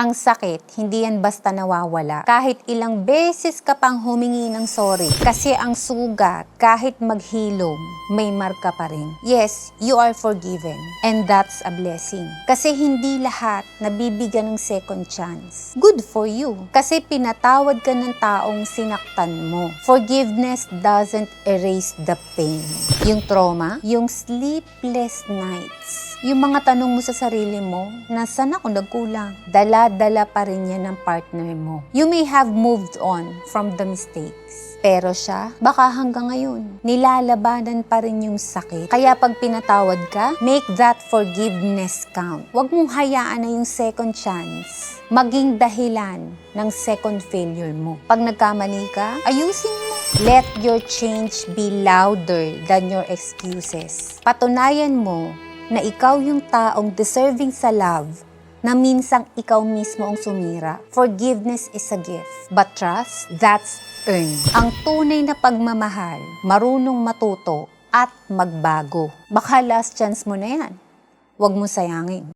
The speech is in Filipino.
Ang sakit, hindi yan basta nawawala. Kahit ilang beses ka pang humingi ng sorry. Kasi ang sugat, kahit maghilom, may marka pa rin. Yes, you are forgiven. And that's a blessing. Kasi hindi lahat nabibigyan ng second chance. Good for you. Kasi pinatawad ka ng taong sinaktan mo. Forgiveness doesn't erase the pain. Yung trauma, yung sleepless nights, yung mga tanong mo sa sarili mo, nasan ako nagkulang? Dala-dala pa rin yan ng partner mo. You may have moved on from the mistakes. Pero siya, baka hanggang ngayon, nilalabanan pa rin yung sakit. Kaya pag pinatawad ka, make that forgiveness count. Huwag mong hayaan na yung second chance maging dahilan ng second failure mo. Pag nagkamali ka, ayusin mo. Let your change be louder than your excuses. Patunayan mo na ikaw yung taong deserving sa love na minsang ikaw mismo ang sumira. Forgiveness is a gift, but trust, that's earned. Ang tunay na pagmamahal, marunong matuto at magbago. Baka last chance mo na yan. Huwag mo sayangin.